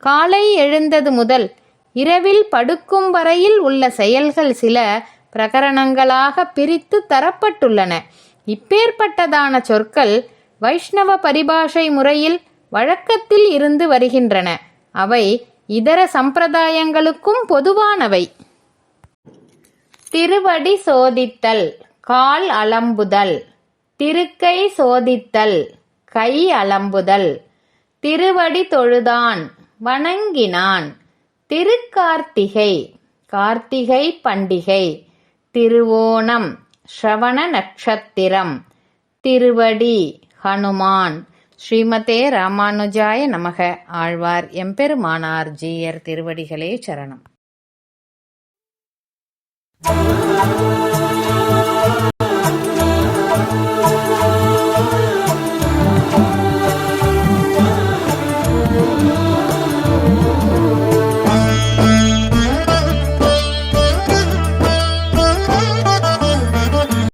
காலை எழுந்தது முதல் இரவில் படுக்கும் வரையில் உள்ள செயல்கள் சில பிரகரணங்களாக பிரித்து தரப்பட்டுள்ளன. இப்பேற்பட்டதான சொற்கள் வைஷ்ணவ பரிபாஷை முறையில் வழக்கத்தில் இருந்து வருகின்றன. அவை இதர சம்பிரதாயங்களுக்கும் பொதுவானவை. திருவடி சோதித்தல் கால் அலம்புதல். திருக்கை சோதித்தல் கை அலம்புதல். திருவடி தொழுதான் வணங்கினான். திருக்கார்த்திகை கார்த்திகை பண்டிகை திருவோணம் ஸ்ரவண நட்சத்திரம் திருவடி ஹனுமான் ஸ்ரீமதே ராமானுஜாய நமக. ஆழ்வார் எம்பெருமானார் ஜீயர் திருவடிகளே சரணம்.